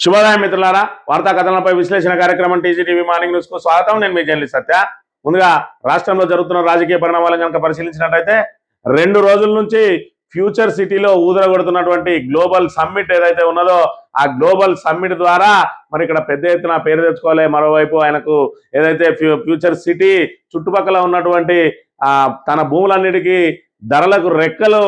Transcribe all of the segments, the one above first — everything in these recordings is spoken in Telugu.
శుభోదయం మిత్రులారా వార్తా కథనాలపై విశ్లేషణ కార్యక్రమం టీజీటీవీ మార్నింగ్ న్యూస్కు స్వాగతం. నేను మీ జర్నలిస్ట్ సత్య. ముందుగా రాష్ట్రంలో జరుగుతున్న రాజకీయ పరిణామాలను కనుక పరిశీలించినట్టయితే రెండు రోజుల నుంచి ఫ్యూచర్ సిటీలో ఊదరగొడుతున్నటువంటి గ్లోబల్ సమ్మిట్ ఏదైతే ఉన్నదో ఆ గ్లోబల్ సమ్మిట్ ద్వారా మరి ఇక్కడ పెద్ద ఎత్తున పేరు తెచ్చుకోవాలి. మరోవైపు ఆయనకు ఏదైతే ఫ్యూ- ఫ్యూచర్ సిటీ చుట్టుపక్కల ఉన్నటువంటి తన భూములన్నిటికీ ధరలకు రెక్కలు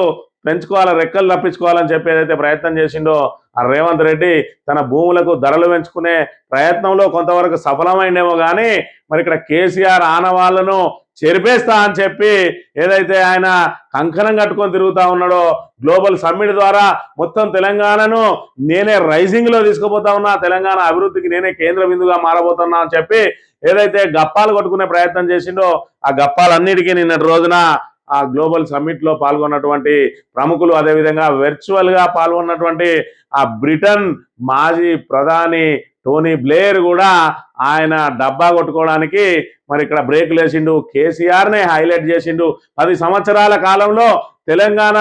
పెంచుకోవాలి రెక్కలు తప్పించుకోవాలని చెప్పి ఏదైతే ప్రయత్నం చేసిండో రేవంత్ రెడ్డి తన భూములకు ధరలు పెంచుకునే ప్రయత్నంలో కొంతవరకు సఫలమైందేమో కానీ మరి ఇక్కడ కేసీఆర్ ఆనవాళ్ళను చెరిపేస్తా అని చెప్పి ఏదైతే ఆయన కంకణం కట్టుకొని తిరుగుతా ఉన్నాడో గ్లోబల్ సమ్మిట్ ద్వారా మొత్తం తెలంగాణను నేనే రైజింగ్లో తీసుకుపోతా ఉన్నా తెలంగాణ అభివృద్ధికి నేనే కేంద్ర బిందుగా మారబోతున్నా అని చెప్పి ఏదైతే గప్పాలు కొట్టుకునే ప్రయత్నం చేసిండో ఆ గప్పాలన్నిటికీ నిన్నటి రోజున ఆ గ్లోబల్ సమ్మిట్లో పాల్గొన్నటువంటి ప్రముఖులు అదేవిధంగా వర్చువల్గా పాల్గొన్నటువంటి ఆ బ్రిటన్ మాజీ ప్రధాని టోనీ బ్లేయర్ కూడా ఆయన డబ్బా కొట్టుకోవడానికి మరి ఇక్కడ బ్రేక్ లేచిండు. కేసీఆర్నే హైలైట్ చేసిండు. పది సంవత్సరాల కాలంలో తెలంగాణ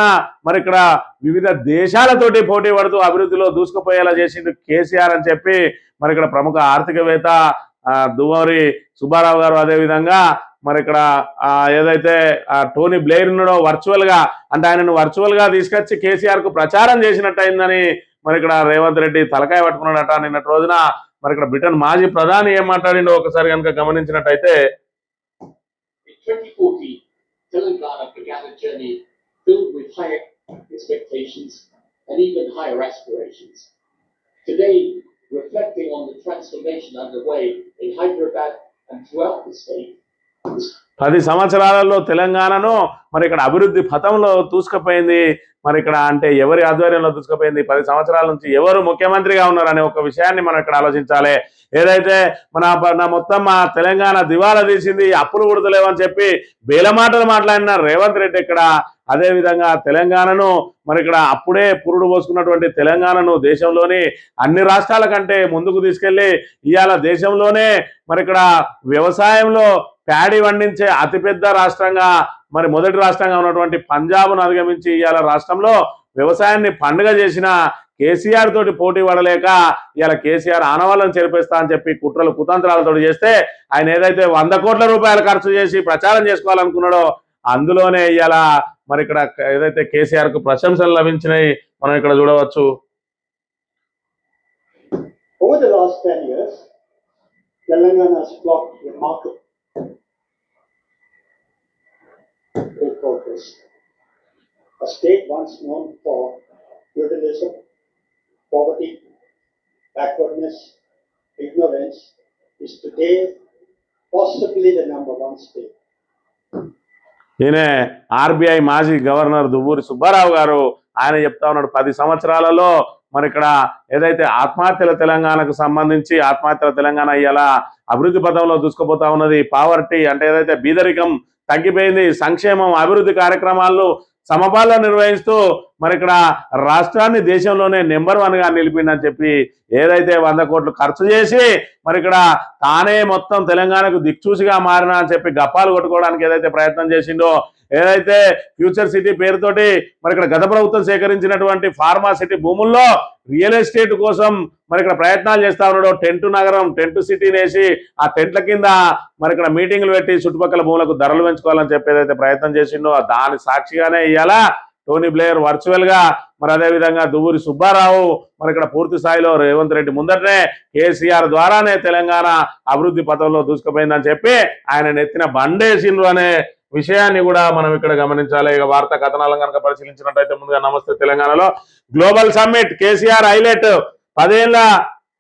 మరి ఇక్కడ వివిధ దేశాలతోటి పోటీ పడుతూ అభివృద్ధిలో దూసుకుపోయేలా చేసిండు కేసీఆర్ అని చెప్పి మరి ఇక్కడ ప్రముఖ ఆర్థికవేత్త దువారి సుబ్బారావు గారు అదేవిధంగా మరి ఇక్కడ ఏదైతే టోనీ బ్లెయిర్ ఉన్నాడో వర్చువల్గా అంటే ఆయనను వర్చువల్గా తీసుకొచ్చి కేసీఆర్కు ప్రచారం చేసినట్టు అయిందని మరి ఇక్కడ రేవంత్ రెడ్డి తలకాయ పట్టుకున్నాడట. నిన్నటి రోజున మరి ఇక్కడ బ్రిటన్ మాజీ ప్రధాని ఏం మాట్లాడిండో ఒకసారి కనుక గమనించినట్టయితే reflecting on the transformation underway in Hyderabad and throughout the state, పది సంవత్సరాలలో తెలంగాణను మరి ఇక్కడ అభివృద్ధి పథంలో దూసుకుపోయింది. మరి ఇక్కడ అంటే ఎవరి ఆధ్వర్యంలో దూసుకుపోయింది? పది సంవత్సరాల నుంచి ఎవరు ముఖ్యమంత్రిగా ఉన్నారనే ఒక విషయాన్ని మనం ఇక్కడ ఆలోచించాలి. ఏదైతే మన మొత్తం మా తెలంగాణ దివాలా తీసింది అప్పులు కుడతలేవని చెప్పి బేలమాటలు మాట్లాడిన రేవంత్ రెడ్డి ఇక్కడ. అదేవిధంగా తెలంగాణను మరి ఇక్కడ అప్పుడే పురుడు పోసుకున్నటువంటి తెలంగాణను దేశంలోని అన్ని రాష్ట్రాల కంటే ముందుకు తీసుకెళ్ళి ఇవాళ దేశంలోనే మరి ఇక్కడ వ్యవసాయంలో ప్యాడీ పండించే అతిపెద్ద రాష్ట్రంగా మరి మొదటి రాష్ట్రంగా ఉన్నటువంటి పంజాబ్ను అధిగమించి ఇవాళ రాష్ట్రంలో వ్యవసాయాన్ని పండుగ చేసిన కేసీఆర్ తోటి పోటీ పడలేక ఇవాళ కేసీఆర్ ఆనవాళ్ళను చేరిపిస్తా అని చెప్పి కుట్రలు కుతంత్రాలతో చేస్తే ఆయన ఏదైతే వంద కోట్ల రూపాయలు ఖర్చు చేసి ప్రచారం చేసుకోవాలనుకున్నాడో అందులోనే ఇవాళ మరి ఇక్కడ ఏదైతే కేసీఆర్కు ప్రశంసలు లభించినాయి మనం ఇక్కడ చూడవచ్చు. Over the last 10 years, Telangana has clocked remarkable great progress. A state once known for feudalism, poverty, backwardness, ignorance, is today possibly the number one state. ఈయనే ఆర్బీఐ మాజీ గవర్నర్ దువ్వూరి సుబ్బారావు గారు ఆయన చెప్తా ఉన్నాడు పది సంవత్సరాలలో మరి ఇక్కడ ఏదైతే ఆత్మహత్యల తెలంగాణకు సంబంధించి ఆత్మహత్యల తెలంగాణ ఇలా అభివృద్ధి పథంలో దూసుకుపోతా ఉన్నది పావర్టీ అంటే ఏదైతే బీదరికం తగ్గిపోయింది. సంక్షేమం అభివృద్ధి కార్యక్రమాలు సమపాలన నిర్వహిస్తూ మరి ఇక్కడ రాష్ట్రాన్ని దేశంలోనే నెంబర్ వన్గా నిలిపిందని చెప్పి ఏదైతే వంద కోట్లు ఖర్చు చేసి మరి ఇక్కడ తానే మొత్తం తెలంగాణకు దిక్చూసిగా మారినా అని చెప్పి గప్పాలు కొట్టుకోవడానికి ఏదైతే ప్రయత్నం చేసిందో ఏదైతే ఫ్యూచర్ సిటీ పేరుతోటి మరి ఇక్కడ గత ప్రభుత్వం సేకరించినటువంటి ఫార్మా సిటీ భూముల్లో రియల్ ఎస్టేట్ కోసం మరి ఇక్కడ ప్రయత్నాలు చేస్తా ఉన్నాడు. టెంట్ నగరం టెంట్ సిటీ వేసి ఆ టెంట్ల కింద మరి ఇక్కడ మీటింగ్లు పెట్టి చుట్టుపక్కల భూములకు ధరలు పెంచుకోవాలని చెప్పేదైతే ప్రయత్నం చేసిండో. దాని సాక్షిగానే ఇవాళ టోనీ బ్లేయర్ వర్చువల్గా మరి అదే విధంగా దువ్వూరి సుబ్బారావు మరి ఇక్కడ పూర్తి స్థాయిలో రేవంత్ రెడ్డి ముందటనే కేసీఆర్ ద్వారానే తెలంగాణ అభివృద్ధి పథంలో దూసుకుపోయిందని చెప్పి ఆయన నెత్తిన బండేసిండ్రు అనే విషయాన్ని కూడా మనం ఇక్కడ గమనించాలి. ఇక వార్తా కథనాలను కనుక పరిశీలించినట్టయితే ముందుగా నమస్తే తెలంగాణలో. Global summit KCR highlight. పదేళ్ళ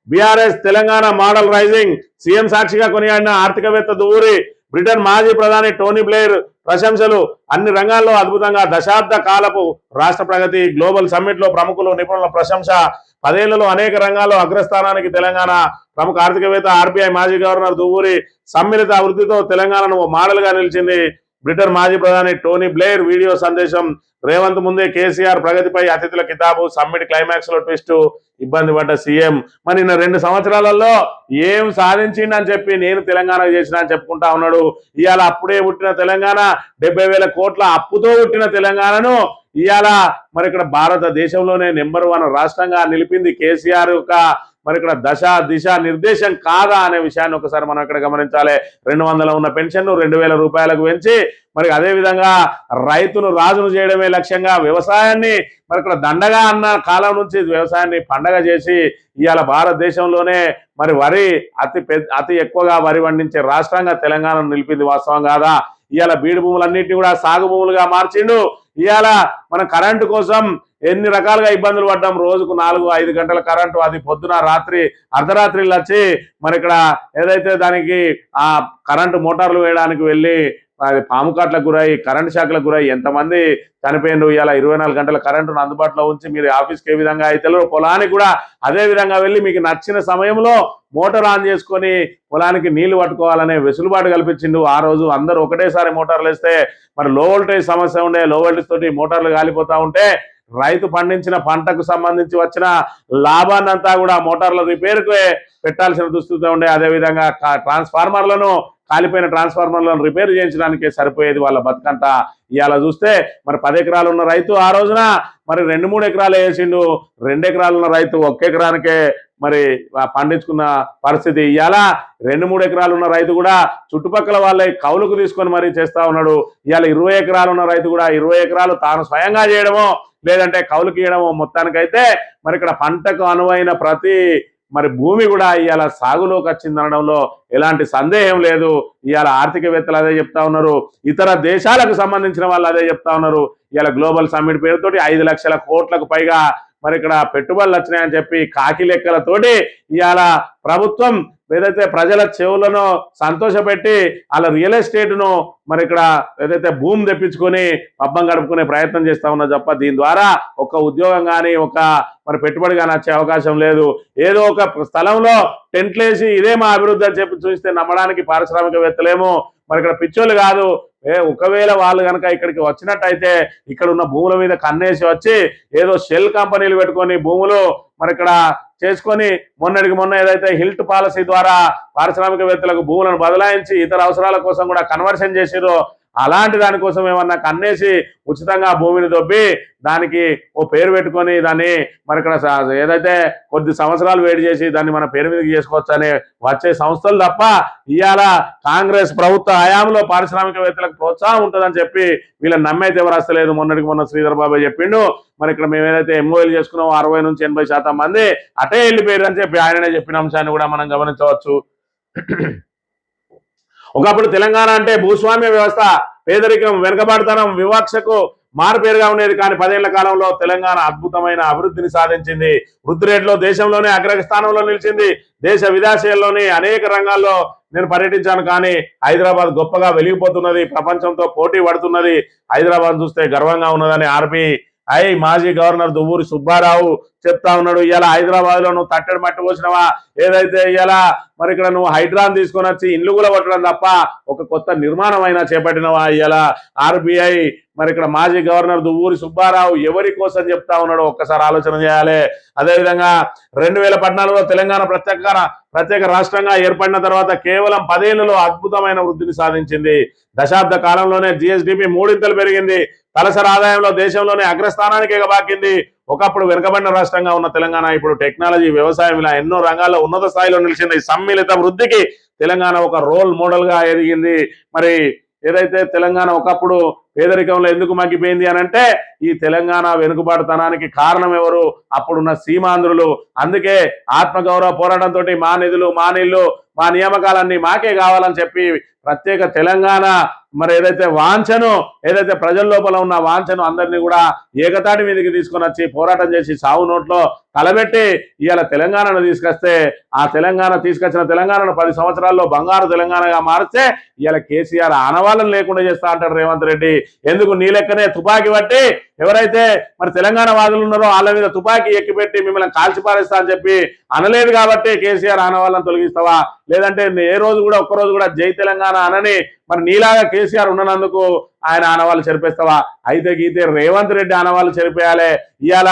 BRS Telangana model rising. CM సాక్షిగా కొనియాడిన ఆర్థికవేత్త దూరి బ్రిటన్ మాజీ ప్రధాని టోనీ బ్లేయర్ ప్రశంసలు. అన్ని రంగాల్లో అద్భుతంగా దశాబ్ద కాలపు రాష్ట్ర ప్రగతి గ్లోబల్ సమ్మిట్లో ప్రముఖులు నిపుణుల ప్రశంస. పదేళ్ళలో అనేక రంగాల్లో అగ్రస్థానానికి తెలంగాణ ప్రముఖ ఆర్థికవేత్త ఆర్బీఐ మాజీ గవర్నర్ దువ్వూరి సమ్మిళిత అభివృద్ధితో తెలంగాణను మోడల్గా మోడల్గా నిలిచింది. బ్రిటన్ మాజీ ప్రధాని టోనీ బ్లేయర్ వీడియో సందేశం రేవంత్ ముందే కేసీఆర్ ప్రగతిపై అతిథుల కితాబు సమ్మిట్ క్లైమాక్స్లో ట్విస్ట్ ఇబ్బంది పడ్డ సీఎం. మరి నిన్న రెండు సంవత్సరాలలో ఏం సాధించిండని చెప్పి నేను తెలంగాణ చేసిన అని చెప్పుకుంటా ఉన్నాడు. ఇవాళ అప్పుడే పుట్టిన తెలంగాణ డెబ్బై వేల కోట్ల అప్పుతో పుట్టిన తెలంగాణను ఇవాళ మరి ఇక్కడ భారతదేశంలోనే నెంబర్ వన్ రాష్ట్రంగా నిలిపింది కేసీఆర్ యొక్క మరి ఇక్కడ దశ దిశ నిర్దేశం కాదా అనే విషయాన్ని ఒకసారి మనం ఇక్కడ గమనించాలి. రెండు వందల ఉన్న పెన్షన్ రెండు వేల రూపాయలకు పెంచి మరి అదే విధంగా రైతును రాజును చేయడమే లక్ష్యంగా వ్యవసాయాన్ని మరి ఇక్కడ దండగా అన్న కాలం నుంచి వ్యవసాయాన్ని పండగ చేసి ఇవాళ భారతదేశంలోనే మరి వరి అతి పెద్ద అతి ఎక్కువగా వరి పండించే రాష్ట్రంగా తెలంగాణ నిలిపింది వాస్తవం కాదా? ఇవాళ బీడు భూములన్నింటినీ కూడా సాగు భూములుగా మార్చిండు. ఇవాళ మన కరెంటు కోసం ఎన్ని రకాలుగా ఇబ్బందులు పడ్డాం? రోజుకు నాలుగు ఐదు గంటల కరెంటు అది పొద్దున రాత్రి అర్ధరాత్రిళ్ళు వచ్చి మరి ఇక్కడ ఏదైతే దానికి ఆ కరెంటు మోటార్లు వేయడానికి వెళ్ళి అది పాము కాట్లకు గురై కరెంట్ షాక్లకు గురై ఎంతమంది చనిపోయిండు ఇలా ఇరవై నాలుగు గంటల కరెంటును అందుబాటులో ఉంచి మీరు ఆఫీస్కి ఏ విధంగా అయితే పొలానికి కూడా అదే విధంగా వెళ్ళి మీకు నచ్చిన సమయంలో మోటార్ ఆన్ చేసుకొని పొలానికి నీళ్ళు పట్టుకోవాలనే వెసులుబాటు కల్పించిండు. ఆ రోజు అందరూ ఒకటేసారి మోటార్లు వేస్తే మరి లో వోల్టేజ్ సమస్య ఉండే లో వోల్టేజ్ తోటి మోటార్లు కాలిపోతూ ఉంటే రైతు పండించిన పంటకు సంబంధించి వచ్చిన లాభాన్ని అంతా కూడా మోటార్ల రిపేర్కు పెట్టాల్సిన దుస్థితి ఉండే. అదేవిధంగా ట్రాన్స్ఫార్మర్లను కాలిపోయిన ట్రాన్స్ఫార్మర్లను రిపేర్ చేయించడానికి సరిపోయేది వాళ్ళ బతుకంతా. ఇవాళ చూస్తే మరి పది ఎకరాలు ఉన్న రైతు ఆ రోజున మరి రెండు మూడు ఎకరాలు వేసిండు. రెండు ఎకరాలు ఉన్న రైతు ఒక్క ఎకరానికే మరి పండించుకున్న పరిస్థితి ఇవాళ రెండు మూడు ఎకరాలు ఉన్న రైతు కూడా చుట్టుపక్కల వాళ్ళ కౌలుకు తీసుకొని మరీ చేస్తా ఉన్నాడు. ఇవాళ ఇరవై ఎకరాలు ఉన్న రైతు కూడా ఇరవై ఎకరాలు తాను స్వయంగా చేయడమో లేదంటే కౌలుకి ఇవ్వడం మొత్తానికైతే మరి ఇక్కడ పంటకు అనువైన ప్రతి మరి భూమి కూడా ఇవాళ సాగులోకి వచ్చిందనడంలో ఎలాంటి సందేహం లేదు. ఇవాళ ఆర్థికవేత్తలు అదే చెప్తా ఉన్నారు. ఇతర దేశాలకు సంబంధించిన వాళ్ళు అదే చెప్తా ఉన్నారు. ఇవాళ గ్లోబల్ సమ్మిట్ పేరుతోటి ఐదు లక్షల కోట్లకు పైగా మరి ఇక్కడ పెట్టుబడులు వచ్చినాయని చెప్పి కాకి లెక్కలతోటి ఇవాళ ప్రభుత్వం ఏదైతే ప్రజల చెవులను సంతోషపెట్టి వాళ్ళ రియల్ ఎస్టేట్ను మరి ఇక్కడ ఏదైతే భూమి తెప్పించుకొని పబ్బం గడుపుకునే ప్రయత్నం చేస్తా ఉన్నా తప్ప దీని ద్వారా ఒక ఉద్యోగం కానీ ఒక మరి పెట్టుబడి కానీ వచ్చే అవకాశం లేదు. ఏదో ఒక స్థలంలో టెంట్లు వేసి ఇదే మా అభివృద్ధి అని చెప్పి చూస్తే నమ్మడానికి పారిశ్రామికవేత్తలేమో. మరి ఇక్కడ పిచ్చోళ్ళు కాదు ఒకవేళ వాళ్ళు కనుక ఇక్కడికి వచ్చినట్టయితే ఇక్కడ ఉన్న భూముల మీద కన్నేసి వచ్చి ఏదో షెల్ కంపెనీలు పెట్టుకొని భూములు మరి ఇక్కడ చేసుకొని మొన్నటికి మొన్న ఏదైతే హిల్ట్ పాలసీ ద్వారా పారిశ్రామికవేత్తలకు భూములను బదలాయించి ఇతర అవసరాల కోసం కూడా కన్వర్షన్ చేసిరో అలాంటి దానికోసం ఏమన్నా కన్నేసి ఉచితంగా భూమిని దొబ్బి దానికి ఓ పేరు పెట్టుకొని దాన్ని మరి ఇక్కడ ఏదైతే కొద్ది సంవత్సరాలు వేడి చేసి దాన్ని మన పేరు మీదకి చేసుకోవచ్చు అని వచ్చే సంస్థలు తప్ప ఇవాళ కాంగ్రెస్ ప్రభుత్వ హయాంలో పారిశ్రామికవేత్తలకు ప్రోత్సాహం ఉంటుందని చెప్పి వీళ్ళని నమ్మైతే ఎవరు వస్తలేదు మొన్నటికి మొన్న శ్రీధర్ బాబాయ్ చెప్పిండు. మరి ఇక్కడ మేము ఏదైతే ఎంఓఎల్ చేసుకున్నామో అరవై నుంచి ఎనభై శాతం మంది అటే వెళ్ళిపోయారు అని చెప్పి ఆయననే చెప్పిన అంశాన్ని కూడా మనం గమనించవచ్చు. ఒకప్పుడు తెలంగాణ అంటే భూస్వామ్య వ్యవస్థ పేదరికం వెనుకబడతనం వివక్షకు మారుపేరుగా ఉండేది. కానీ పదేళ్ళ కాలంలో తెలంగాణ అద్భుతమైన అభివృద్ధిని సాధించింది. వృద్ధి రేట్లో దేశంలోనే అగ్రస్థానంలో నిలిచింది. దేశ విదేశాల్లోని అనేక రంగాల్లో నేను పర్యటించాను. కానీ హైదరాబాద్ గొప్పగా వెలిగిపోతున్నది. ప్రపంచంతో పోటీ పడుతున్నది. హైదరాబాద్ చూస్తే గర్వంగా ఉన్నదని ఆర్పి అయ్యి మాజీ గవర్నర్ దువ్వూరి సుబ్బారావు చెప్తా ఉన్నాడు ఇలా హైదరాబాద్లో నువ్వు తట్టడి మట్టి పోసినవా? ఏదైతే ఇలా మరి ఇక్కడ నువ్వు హైడ్రాన్ తీసుకొని వచ్చి ఇండ్లు కూడా కొట్టడం తప్ప ఒక కొత్త నిర్మాణం అయినా చేపట్టినవా ఇలా ఆర్బీఐ మరి ఇక్కడ మాజీ గవర్నర్ దువ్వూరి సుబ్బారావు ఎవరి కోసం చెప్తా ఉన్నాడో ఒక్కసారి ఆలోచన చేయాలి. అదేవిధంగా రెండు వేల పద్నాలుగులో తెలంగాణ ప్రత్యేక ప్రత్యేక రాష్ట్రంగా ఏర్పడిన తర్వాత కేవలం పదేళ్ళలో అద్భుతమైన వృద్ధిని సాధించింది. దశాబ్ద కాలంలోనే జిఎస్డిపి మూడింతలు పెరిగింది. తలసరి ఆదాయంలో దేశంలోనే అగ్రస్థానానికి ఎగబాకింది ఒకప్పుడు వెనుకబడిన రాష్ట్రంగా ఉన్న తెలంగాణ ఇప్పుడు టెక్నాలజీ వ్యవసాయం ఇలా ఎన్నో రంగాల్లో ఉన్నత స్థాయిలో నిలిచింది. సమ్మిళిత వృద్ధికి తెలంగాణ ఒక రోల్ మోడల్గా ఎదిగింది. మరి ఏదైతే తెలంగాణ ఒకప్పుడు పేదరికంలో ఎందుకు మగ్గిపోయింది అని అంటే ఈ తెలంగాణ వెనుకబాటుతనానికి కారణం ఎవరు? అప్పుడున్న సీమాంధ్రులు. అందుకే ఆత్మగౌరవ పోరాటంతో మా నిధులు మా నీళ్ళు మా నియామకాలన్నీ మాకే కావాలని చెప్పి ప్రత్యేక తెలంగాణ మరి ఏదైతే వాంఛను ఏదైతే ప్రజల లోపల ఉన్న వాంఛను అందరినీ కూడా ఏకతాటి మీదకి తీసుకొని వచ్చి పోరాటం చేసి సావు నోట్లో తలబెట్టి ఇవాళ తెలంగాణను తీసుకొస్తే ఆ తెలంగాణ తీసుకొచ్చిన తెలంగాణను పది సంవత్సరాల్లో బంగారు తెలంగాణగా మారిస్తే ఇవాళ కేసీఆర్ ఆనవాళ్ళం లేకుండా చేస్తా అంటాడు రేవంత్ రెడ్డి. ఎందుకు నీ లెక్కనే తుపాకీ పట్టి ఎవరైతే మరి తెలంగాణ వాదులు ఉన్నారో వాళ్ళ మీద తుపాకీ ఎక్కిపెట్టి మిమ్మల్ని కాల్చి పారేస్తా అని చెప్పి అనలేదు కాబట్టి కేసీఆర్ ఆనవాళ్ళని తొలగిస్తావా? లేదంటే ఏ రోజు కూడా ఒక్క రోజు కూడా జై తెలంగాణ అనని మరి నీలాగా కేసీఆర్ ఉన్నందుకు ఆయన ఆనవాళ్ళు చెరిపేస్తావా? అయితే గీతే రేవంత్ రెడ్డి ఆనవాళ్ళు చెరిపేయాలి. ఇవాళ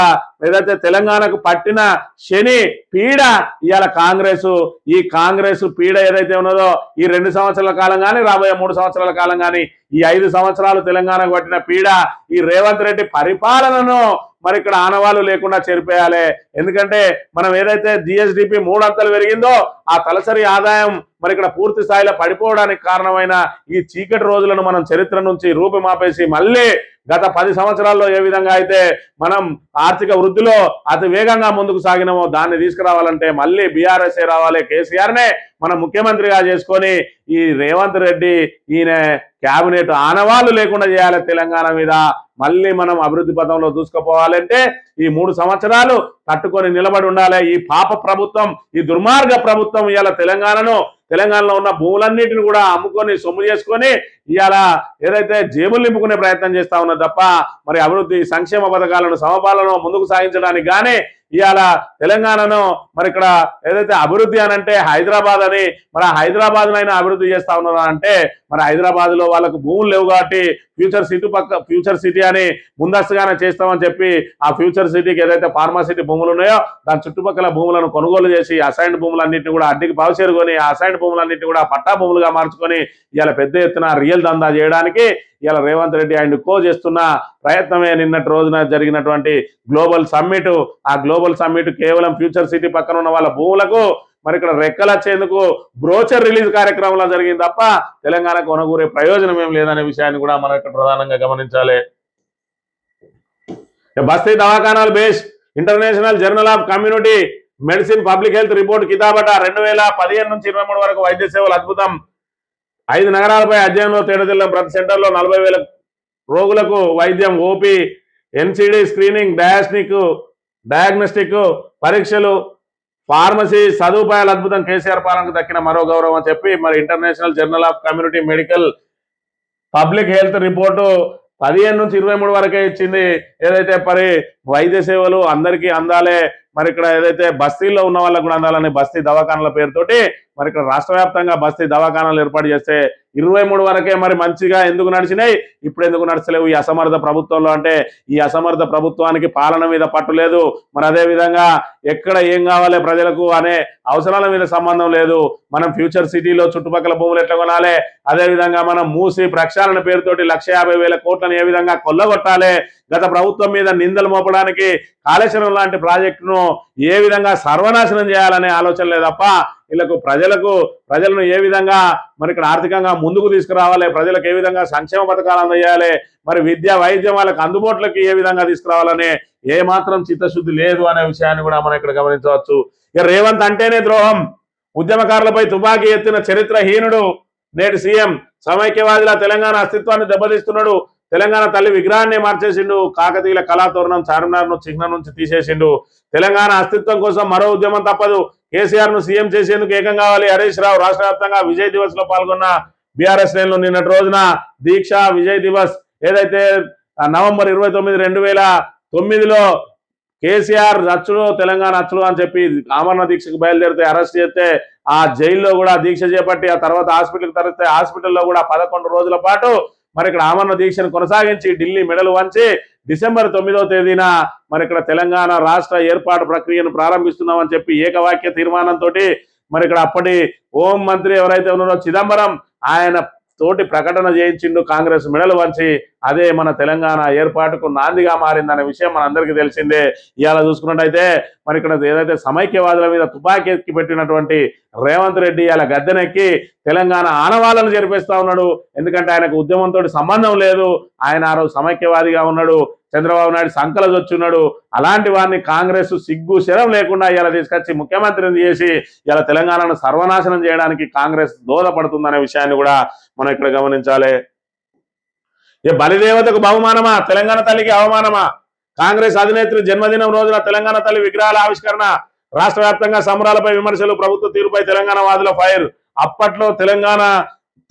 ఏదైతే తెలంగాణకు పట్టిన శని పీడ ఇవాళ కాంగ్రెస్ ఈ కాంగ్రెస్ పీడ ఏదైతే ఉన్నదో ఈ రెండు సంవత్సరాల కాలం కానీ రాబోయే మూడు సంవత్సరాల కాలం కానీ ఈ ఐదు సంవత్సరాలు తెలంగాణకు పట్టిన పీడ ఈ రేవంత్ రెడ్డి పరిపాలనను మరి ఇక్కడ ఆనవాళ్ళు లేకుండా చేరిపోయాలి. ఎందుకంటే మనం ఏదైతే జిఎస్డిపి మూడంతలు పెరిగిందో ఆ తలసరి ఆదాయం మరి ఇక్కడ పూర్తి స్థాయిలో పడిపోవడానికి కారణమైన ఈ చీకటి రోజులను మనం చరిత్ర నుంచి రూపుమాపేసి మళ్ళీ గత పది సంవత్సరాల్లో ఏ విధంగా అయితే మనం ఆర్థిక వృద్ధిలో అతి వేగంగా ముందుకు సాగినామో దాన్ని తీసుకురావాలంటే మళ్ళీ బీఆర్ఎస్ఏ రావాలి కేసీఆర్ నే మనం ముఖ్యమంత్రిగా చేసుకొని ఈ రేవంత్ రెడ్డి ఈయన కేబినెట్ ఆనవాళ్ళు లేకుండా చేయాలి తెలంగాణ మీద. మళ్ళీ మనం అభివృద్ధి పథంలో దూసుకుపోవాలంటే ఈ మూడు సంవత్సరాలు తట్టుకొని నిలబడి ఉండాలి. ఈ పాప ప్రభుత్వం ఈ దుర్మార్గ ప్రభుత్వం ఇవాళ తెలంగాణను తెలంగాణలో ఉన్న భూములన్నిటిని కూడా అమ్ముకొని సొమ్ము చేసుకొని ఇవాళ ఏదైతే జేబులు నింపుకునే ప్రయత్నం చేస్తా ఉన్నది తప్ప మరి అభివృద్ధి సంక్షేమ పథకాలను సమపాలను ముందుకు సాగించడానికి కానీ ఇవాళ తెలంగాణను మరి ఇక్కడ ఏదైతే అభివృద్ధి అని అంటే హైదరాబాద్ అని మరి హైదరాబాద్ అయినా అభివృద్ధి చేస్తా ఉన్నారా అంటే మరి హైదరాబాద్లో వాళ్ళకు భూములు లేవు కాబట్టి ఫ్యూచర్ సిటీ పక్క ఫ్యూచర్ సిటీ అని ముందస్తుగానే చేస్తామని చెప్పి ఆ ఫ్యూచర్ సిటీకి ఏదైతే ఫార్మాసిటీ భూములు ఉన్నాయో దాని చుట్టుపక్కల భూములను కొనుగోలు చేసి అసైన్డ్ భూములన్నింటినీ కూడా అడ్డికి పావుచేరుకొని ఆ అసైన్డ్ భూములన్నింటినీ కూడా పట్టా భూములుగా మార్చుకొని ఇవాళ పెద్ద ఎత్తున రియల్ దందా చేయడానికి ఇవాళ రేవంత్ రెడ్డి ఆయన కో చేస్తున్న ప్రయత్నమే నిన్నటి రోజున జరిగినటువంటి గ్లోబల్ సమ్మిట్. ఆ గ్లోబల్ సమ్మిట్ కేవలం ఫ్యూచర్ సిటీ పక్కన ఉన్న వాళ్ళ భూములకు మరి ఇక్కడ రెక్కలు వచ్చేందుకు బ్రోచర్ రిలీజ్ కార్యక్రమంలో జరిగింది తప్ప తెలంగాణకు కొనగూరే ప్రయోజనం ఏం లేదనే విషయాన్ని కూడా మనం ఇక్కడ ప్రధానంగా గమనించాలి. బస్తీ దవాఖానాలు base international journal of community medicine public health report కితాబట రెండు వేల పదిహేను నుంచి ఇరవై మూడు వరకు వైద్య సేవలు అద్భుతం. ఐదు నగరాలపై అధ్యయనంలో తేడదిల్లం. ప్రతి సెంటర్లో నలభై వేల రోగులకు వైద్యం ఓపీ ఎన్సిడి స్క్రీనింగ్ డయాస్నిక్ డయాగ్నోస్టిక్ పరీక్షలు ఫార్మసీ సదుపాయాలు అద్భుతం. కేసీఆర్ పాలనకు దక్కిన మరో గౌరవం అని చెప్పి మరి international journal of community medical public health report పదిహేను నుంచి ఇరవై మూడు వరకే ఇచ్చింది. ఏదైతే మరి వైద్య సేవలు అందరికీ అందాలే. మరి ఇక్కడ ఏదైతే బస్తీల్లో ఉన్న వాళ్ళకు కూడా అందాలని బస్తీ దవాఖానాల పేరుతోటి మరి ఇక్కడ రాష్ట్ర వ్యాప్తంగా బస్తీ దవాఖానాలు ఏర్పాటు చేస్తే ఇరవై మూడు వరకే మరి మంచిగా ఎందుకు నడిచినాయి? ఇప్పుడు ఎందుకు నడచలేవు? ఈ అసమర్థ ప్రభుత్వంలో అంటే ఈ అసమర్థ ప్రభుత్వానికి పాలన మీద పట్టు లేదు. మరి అదే విధంగా ఎక్కడ ఏం కావాలి ప్రజలకు అనే అవసరాల మీద సంబంధం లేదు. మనం ఫ్యూచర్ సిటీలో చుట్టుపక్కల భూములు ఎట్లా కొనాలి? అదే విధంగా మనం మూసి ప్రక్షాళన పేరుతోటి లక్ష యాభై వేల కోట్లను ఏ విధంగా కొల్లగొట్టాలి? గత ప్రభుత్వం మీద నిందలు మోపడం మోపడానికి కాళేశ్వరం లాంటి ప్రాజెక్టును ఏ విధంగా సర్వనాశనం చేయాలనే ఆలోచన లేదప్ప తప్ప వీళ్ళకు ప్రజలకు ప్రజలను ఏ విధంగా మరి ఇక్కడ ఆర్థికంగా ముందుకు తీసుకురావాలి ప్రజలకు ఏ విధంగా సంక్షేమ పథకాలు అందజేయాలి మరి విద్య వైద్యం వాళ్ళకి అందుబాటులోకి ఏ విధంగా తీసుకురావాలనే ఏ మాత్రం చిత్తశుద్ధి లేదు అనే విషయాన్ని కూడా మనం ఇక్కడ గమనించవచ్చు. ఇక రేవంత్ అంటేనే ద్రోహం. ఉద్యమకారులపై తుపాకీ ఎత్తిన చరిత్రహీనుడు నేటి సీఎం సమైక్యవాదిలా తెలంగాణ అస్తిత్వాన్ని దెబ్బతీస్తున్నాడు. తెలంగాణ తల్లి విగ్రహాన్ని మార్చేసిండు కాకతీయుల కళాతోరణం చార్మినార్ను చిహ్నం నుంచి తీసేసిండు. తెలంగాణ అస్తిత్వం కోసం మరో ఉద్యమం తప్పదు. కేసీఆర్ను సీఎం చేసేందుకు ఏకం కావాలి. హరీష్ రావు రాష్ట్ర వ్యాప్తంగా విజయ్ దివస్లో పాల్గొన్న బీఆర్ఎస్ శ్రేణులు నిన్నటి రోజున దీక్ష విజయ్ దివస్ ఏదైతే నవంబర్ ఇరవై తొమ్మిది రెండు వేల తొమ్మిదిలో కేసీఆర్ అచ్చుడు తెలంగాణ అచ్చుడు అని చెప్పి ఆమరణ దీక్షకు బయలుదేరితే అరెస్ట్ చేస్తే ఆ జైల్లో కూడా దీక్ష చేపట్టి ఆ తర్వాత హాస్పిటల్కి తరిస్తే హాస్పిటల్లో కూడా పదకొండు రోజుల పాటు మరి ఇక్కడ ఆమరణ దీక్షను కొనసాగించి ఢిల్లీ మెడలు వంచి డిసెంబర్ తొమ్మిదవ తేదీన మరి ఇక్కడ తెలంగాణ రాష్ట్ర ఏర్పాటు ప్రక్రియను ప్రారంభిస్తున్నామని చెప్పి ఏకవాక్య తీర్మానంతో మరి ఇక్కడ అప్పటి హోం మంత్రి ఎవరైతే ఉన్నారో చిదంబరం ఆయన తోటి ప్రకటన చేయించిండు కాంగ్రెస్ మెడలు వంచి అదే మన తెలంగాణ ఏర్పాటుకు నాందిగా మారిందనే విషయం మనందరికీ తెలిసిందే. ఇవాళ చూసుకున్నట్టయితే మరి ఇక్కడ ఏదైతే సమైక్యవాదుల మీద తుపాకీ ఎక్కి పెట్టినటువంటి రేవంత్ రెడ్డి ఇలా గద్దెనెక్కి తెలంగాణ ఆనవాళ్ళను జరిపిస్తా ఉన్నాడు. ఎందుకంటే ఆయనకు ఉద్యమంతో సంబంధం లేదు. ఆయన ఆ రోజు సమైక్యవాదిగా ఉన్నాడు. చంద్రబాబు నాయుడు సంకలజ్ వచ్చున్నాడు అలాంటి వారిని కాంగ్రెస్ సిగ్గు శరం లేకుండా ఇలా తీసుకొచ్చి ముఖ్యమంత్రిని చేసి ఇలా తెలంగాణను సర్వనాశనం చేయడానికి కాంగ్రెస్ దోహదపడుతుందనే విషయాన్ని కూడా మనం ఇక్కడ గమనించాలి. ఏ బలిదేవతకు బహుమానమా? తెలంగాణ తల్లికి అవమానమా? కాంగ్రెస్ అధినేత్రి జన్మదినం రోజున తెలంగాణ తల్లి విగ్రహాల ఆవిష్కరణ రాష్ట్ర వ్యాప్తంగా సంబరాలపై విమర్శలు ప్రభుత్వ తీరుపై తెలంగాణ వాదుల ఫైర్. అప్పట్లో తెలంగాణ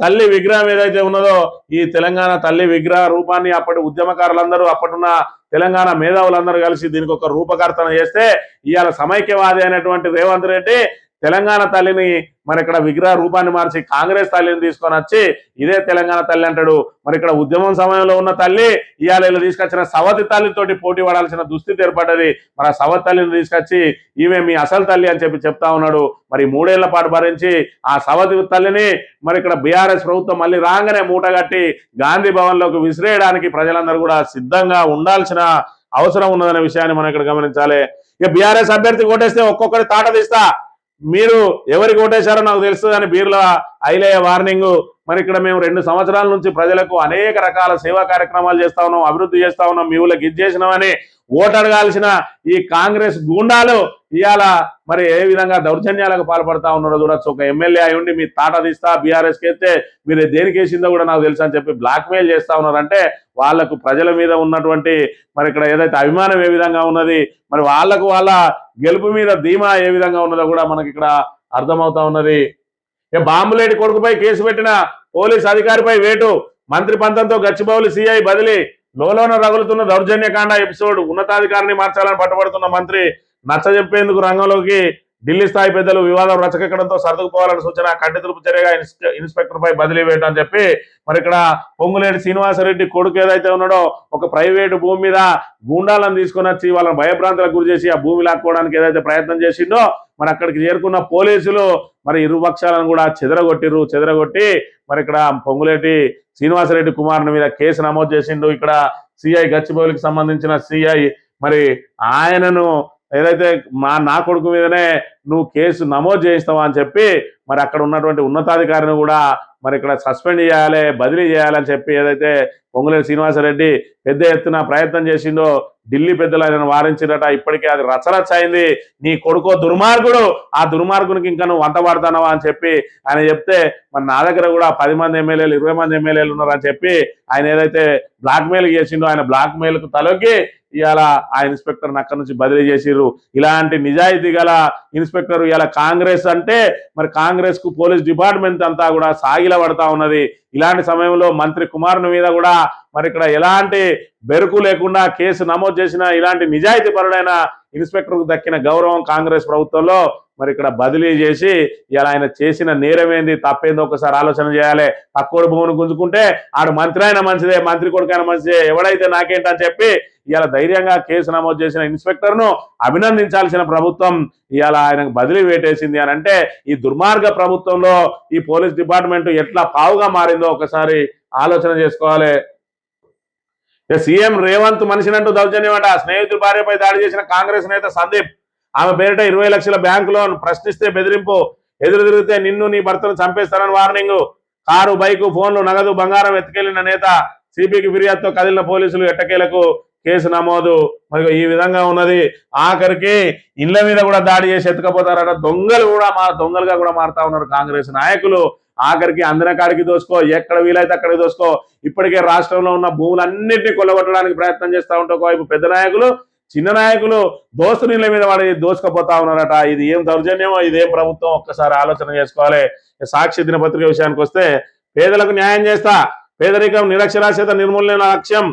తల్లి విగ్రహం ఏదైతే ఉన్నదో ఈ తెలంగాణ తల్లి విగ్రహ రూపాన్ని అప్పటి ఉద్యమకారులందరూ అప్పటిన్న తెలంగాణ మేధావులందరూ కలిసి దీనికి ఒక రూపకర్తన చేస్తే ఇవాళ సమైక్యవాది అయినటువంటి రేవంత్ రెడ్డి తెలంగాణ తల్లిని మరి ఇక్కడ విగ్రహ రూపాన్ని మార్చి కాంగ్రెస్ తల్లిని తీసుకొని వచ్చి ఇదే తెలంగాణ తల్లి అంటాడు. మరి ఇక్కడ ఉద్యమం సమయంలో ఉన్న తల్లి ఇవాళ తీసుకొచ్చిన సవతి తల్లితోటి పోటీ పడాల్సిన దుస్థితి ఏర్పడ్డది. మరి ఆ సవతి తల్లిని తీసుకొచ్చి ఈమె మీ అసలు తల్లి అని చెప్పి చెప్తా ఉన్నాడు. మరి మూడేళ్ళ పాటు భరించి ఆ సవతి తల్లిని మరి ఇక్కడ బీఆర్ఎస్ ప్రభుత్వం మళ్ళీ రాగానే మూటగట్టి గాంధీ భవన్లోకి విసిరేయడానికి ప్రజలందరూ కూడా సిద్ధంగా ఉండాల్సిన అవసరం ఉన్నదనే విషయాన్ని మనం ఇక్కడ గమనించాలి. ఇక బీఆర్ఎస్ అభ్యర్థి కొట్టేస్తే ఒక్కొక్కరి తాట తీస్తా. మీరు ఎవరికి ఓటేశారో నాకు తెలుస్తుంది అని బీర్ల ఐలయ్య వార్నింగ్ మరి ఇక్కడ మేము రెండు సంవత్సరాల నుంచి ప్రజలకు అనేక రకాల సేవా కార్యక్రమాలు చేస్తా ఉన్నాం అభివృద్ధి చేస్తా ఉన్నాం మీ ఊళ్ళకి ఇది చేసినామని ఓటు అడగాల్సిన ఈ కాంగ్రెస్ గూండాలు ఇవాళ మరి ఏ విధంగా దౌర్జన్యాలకు పాల్పడతా ఉన్నారో చూడొచ్చు. ఒక ఎమ్మెల్యే అయి ఉండి మీ తాట తీస్తా బీఆర్ఎస్కి వెళ్తే మీరు దేనికి వేసిందో కూడా నాకు తెలుసు అని చెప్పి బ్లాక్మెయిల్ చేస్తా ఉన్నారంటే వాళ్ళకు ప్రజల మీద ఉన్నటువంటి మరి ఇక్కడ ఏదైతే అభిమానం ఏ విధంగా ఉన్నది మరి వాళ్ళకు వాళ్ళ గెలుపు మీద ధీమా ఏ విధంగా ఉన్నదో కూడా మనకి ఇక్కడ అర్థమవుతా ఉన్నది. ఇక బాంబులేటి కొడుకుపై కేసు పెట్టిన పోలీస్ అధికారిపై వేటు. మంత్రి పంతంతో గచ్చిబౌలి సిఐ బదిలీ. లోలోన రగులుతున్న దౌర్జన్యకాండ ఎపిసోడ్ ఉన్నతాధికారిని మార్చాలని పట్టుబడుతున్న మంత్రి నచ్చజెప్పేందుకు రంగంలోకి ఢిల్లీ స్థాయి పెద్దలు వివాదం రచకెక్కడంతో సర్దుకుపోవాలని సూచన కంటితురుపు చర్యగా ఇన్స్- ఇన్స్పెక్టర్ పై బదిలీ వేయటం అని చెప్పి మరి ఇక్కడ పొంగులేటి శ్రీనివాసరెడ్డి కొడుకు ఏదైతే ఉన్నాడో ఒక ప్రైవేటు భూమి మీద గూండాలను తీసుకొని వచ్చి వాళ్ళని భయభ్రాంతులకు గురి చేసి ఆ భూమి లాక్కోవడానికి ఏదైతే ప్రయత్నం చేసిండో మరి అక్కడికి చేరుకున్న పోలీసులు మరి ఇరు పక్షాలను కూడా చెదరగొట్టిర్రు చెదరగొట్టి మరి ఇక్కడ పొంగులేటి శ్రీనివాసరెడ్డి కుమారుని మీద కేసు నమోదు చేసిండు. ఇక్కడ సిఐ గచ్చిబౌలికి సంబంధించిన సిఐ మరి ఆయనను ఏదైతే మా నా కొడుకు మీదనే నువ్వు కేసు నమోదు చేయిస్తావా అని చెప్పి మరి అక్కడ ఉన్నటువంటి ఉన్నతాధికారిని కూడా మరి ఇక్కడ సస్పెండ్ చేయాలి బదిలీ చేయాలని చెప్పి ఏదైతే పొంగులేరు శ్రీనివాసరెడ్డి పెద్ద ఎత్తున ప్రయత్నం చేసిందో ఢిల్లీ పెద్దలు ఆయన వారించినట ఇప్పటికే అది రచరచ్చ అయింది. నీ కొడుకో దుర్మార్గుడు ఆ దుర్మార్గునికి ఇంకా నువ్వు వంట పడతానవా అని చెప్పి ఆయన చెప్తే మరి నా దగ్గర కూడా పది మంది ఎమ్మెల్యేలు ఇరవై మంది ఎమ్మెల్యేలు ఉన్నారని చెప్పి ఆయన ఏదైతే బ్లాక్మెయిల్ చేసిందో చేసిండో ఆయన బ్లాక్మెయిల్కు కు తలొగ్గి ఇవాళ ఆ ఇన్స్పెక్టర్ అక్కడి నుంచి బదిలీ చేసిర్రు. ఇలాంటి నిజాయితీ గల ఇన్స్పెక్టర్ ఇవాళ కాంగ్రెస్ అంటే మరి కాంగ్రెస్కు పోలీస్ డిపార్ట్మెంట్ అంతా కూడా సాగిల పడతా ఉన్నది. ఇలాంటి సమయంలో మంత్రి కుమారుని మీద కూడా మరి ఇక్కడ ఎలాంటి బెరుకు లేకుండా కేసు నమోదు చేసిన ఇలాంటి నిజాయితీ పరుడైన ఇన్స్పెక్టర్కు దక్కిన గౌరవం కాంగ్రెస్ ప్రభుత్వంలో మరి ఇక్కడ బదిలీ చేసి ఇలా ఆయన చేసిన నేరం ఏంది తప్పేందో ఒకసారి ఆలోచన చేయాలి. తక్కువ భూమిని గుంజుకుంటే ఆడు మంత్రి అయినా మంచిదే మంత్రి కొడుకైనా మంచిదే ఎవడైతే నాకేంటని చెప్పి ఇవాళ ధైర్యంగా కేసు నమోదు చేసిన ఇన్స్పెక్టర్ను అభినందించాల్సిన ప్రభుత్వం ఇవాళ ఆయనకు బదిలీ వేటేసింది అని అంటే ఈ దుర్మార్గ ప్రభుత్వంలో ఈ పోలీస్ డిపార్ట్మెంట్ ఎట్లా పావుగా మారిందో ఒకసారి ఆలోచన చేసుకోవాలి. సీఎం రేవంత్ మనిషినంటూ దౌర్జన్యమట స్నేహితుడి భార్యపై దాడి చేసిన కాంగ్రెస్ నేత సందీప్. ఆమె పేరిట ఇరవై లక్షల బ్యాంకు లోన్ ప్రశ్నిస్తే బెదిరింపు. ఎదురు తిరిగితే నిన్ను నీ భర్తను చంపేస్తారని వార్నింగ్. కారు బైకు ఫోన్లు నగదు బంగారం ఎత్తుకెళ్ళిన నేత సిపికి ఫిర్యాదుతో కదిలిన పోలీసులు ఎట్టకేలకు కేసు నమోదు. మరి ఈ విధంగా ఉన్నది. ఆఖరికి ఇళ్ళ మీద కూడా దాడి చేసి ఎత్తుకపోతారట. దొంగలు కూడా మా దొంగలుగా కూడా మారుతా ఉన్నారు కాంగ్రెస్ నాయకులు. ఆఖరికి అందిన కాడికి దోసుకో ఎక్కడ వీలైతే అక్కడికి దోసుకో. ఇప్పటికే రాష్ట్రంలో ఉన్న భూములన్నింటినీ కొల్లగొట్టడానికి ప్రయత్నం చేస్తా ఉంటే ఒకవైపు పెద్ద నాయకులు చిన్న నాయకులు దోస్తు నీళ్ళ మీద వాడి దోసుకపోతా ఉన్నారట. ఇది ఏం దౌర్జన్యమో ఇదేం ప్రభుత్వం? ఒక్కసారి ఆలోచన చేసుకోవాలి. సాక్షి దినపత్రిక విషయానికి వస్తే పేదలకు న్యాయం చేస్తా. పేదరికం నిరక్షరాస్యత నిర్మూలన లక్ష్యం.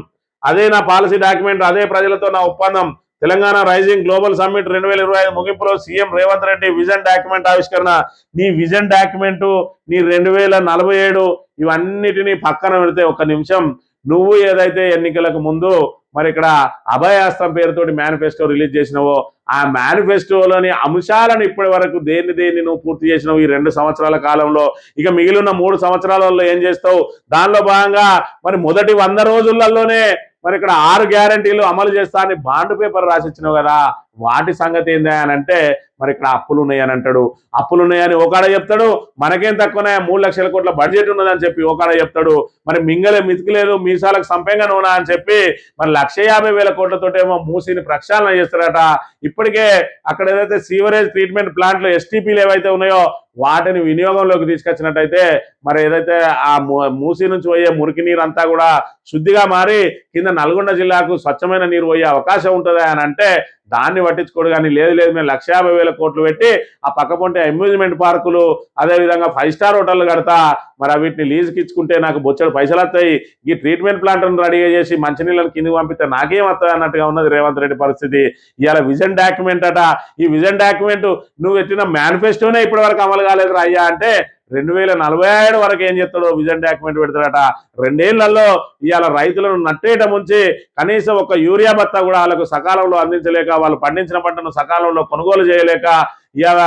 అదే నా పాలసీ డాక్యుమెంట్ అదే ప్రజలతో నా ఒప్పందం. తెలంగాణ రైజింగ్ గ్లోబల్ సమ్మిట్ రెండు వేల ఇరవై ఐదు ముగింపులో CM Revanth Reddy vision document ఆవిష్కరణ. నీ విజన్ డాక్యుమెంట్ నీ రెండు వేల నలభై ఏడు ఇవన్నిటినీ పక్కన పెడితే ఒక నిమిషం. నువ్వు ఏదైతే ఎన్నికలకు ముందు మరి ఇక్కడ అభయాస్తం పేరుతోటి మేనిఫెస్టో రిలీజ్ చేసినావో ఆ మేనిఫెస్టోలోని అంశాలను ఇప్పటి వరకు దేన్ని దేన్ని నువ్వు పూర్తి చేసినావు ఈ రెండు సంవత్సరాల కాలంలో? ఇక మిగిలిన మూడు సంవత్సరాలలో ఏం చేస్తావు? దానిలో భాగంగా మరి మొదటి వంద రోజులలోనే మరి ఇక్కడ ఆరు గ్యారంటీలు అమలు చేస్తా అని బాండ్ పేపర్ రాసిచ్చినావు కదా వాటి సంగతి ఏందా అని అంటే మరి ఇక్కడ అప్పులు ఉన్నాయని అంటాడు. అప్పులు ఉన్నాయని ఒకడ చెప్తాడు మనకేం తక్కువనే మూడు లక్షల కోట్ల బడ్జెట్ ఉన్నదని చెప్పి ఒకడ చెప్తాడు. మరి మింగలే మితికిలేదు మీసాలకు సంపంగా ఉన్నా అని చెప్పి మరి లక్ష యాభై వేల కోట్లతోటేమో మూసిని ప్రక్షాళన చేస్తారట. ఇప్పటికే అక్కడ ఏదైతే సీవరేజ్ ట్రీట్మెంట్ ప్లాంట్లు ఎస్టీపీలు ఏవైతే ఉన్నాయో వాటిని వినియోగంలోకి తీసుకొచ్చినట్టయితే మరి ఏదైతే ఆ మూసీ మూసి నుంచి పోయే మురికి నీరు అంతా కూడా శుద్ధిగా మారి కింద నల్గొండ జిల్లాకు స్వచ్ఛమైన నీరు పోయే అవకాశం ఉంటుంది అని అంటే దాన్ని పట్టించుకోడు కానీ లేదు లేదు మేము లక్ష యాభై వేల కోట్లు పెట్టి ఆ పక్క పొంటే అమ్యూజ్మెంట్ పార్కులు అదే విధంగా ఫైవ్ స్టార్ హోటళ్ళు కడతా మరి వీటిని లీజుకి ఇచ్చుకుంటే నాకు బొచ్చడు పైసలు వస్తాయి. ఈ ట్రీట్మెంట్ ప్లాంట్ను రెడీగా చేసి మంచినీళ్ళని కిందికి పంపిస్తే నాకేం వస్తాయి అన్నట్టుగా ఉన్నది రేవంత్ రెడ్డి పరిస్థితి. ఇవాళ విజన్ డాక్యుమెంట్ అట. ఈ విజన్ డాక్యుమెంట్ నువ్వు పెట్టిన మేనిఫెస్టోనే ఇప్పటి వరకు అమలు కాలేదు అయ్యా అంటే రెండు వేల నలభై ఏడు వరకు ఏం చెప్తాడో విజన్ డాక్యుమెంట్ పెడతాడట. రెండేళ్ళలో ఇవాళ రైతులను నట్టేట ముంచి కనీసం ఒక యూరియా బత్తా కూడా వాళ్ళకు సకాలంలో అందించలేక వాళ్ళు పండించిన పంటను సకాలంలో కొనుగోలు చేయలేక ఇవాళ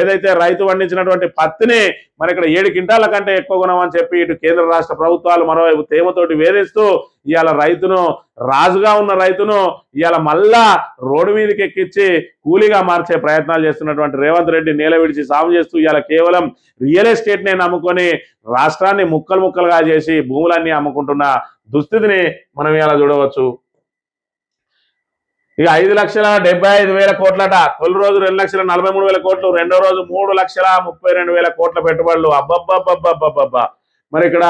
ఏదైతే రైతు పండించినటువంటి పత్తిని మరి ఇక్కడ ఏడు క్వింటాల కంటే ఎక్కువ కొనమని చెప్పి ఇటు కేంద్ర రాష్ట్ర ప్రభుత్వాలు మరోవైపు తేమతోటి వేధిస్తూ ఇవాళ రైతును రాజుగా ఉన్న రైతును ఇవాళ మళ్ళా రోడ్డు మీదకి ఎక్కించి కూలీగా మార్చే ప్రయత్నాలు చేస్తున్నటువంటి రేవంత్ రెడ్డి నేల విడిచి సాగు చేస్తూ ఇవాళ కేవలం రియల్ ఎస్టేట్నే నమ్ముకొని రాష్ట్రాన్ని ముక్కలు ముక్కలుగా చేసి భూములన్నీ అమ్ముకుంటున్న దుస్థితిని మనం ఇలా చూడవచ్చు. ఇక ఐదు లక్షల డెబ్బై ఐదు వేల కోట్లట. తొలి రోజు రెండు లక్షల నలభై మూడు వేల కోట్లు రెండో రోజు మూడు లక్షల ముప్పై రెండు వేల కోట్ల పెట్టుబడులు. అబ్బబ్బబ్బబ్బబ్బబ్బా మరి ఇక్కడ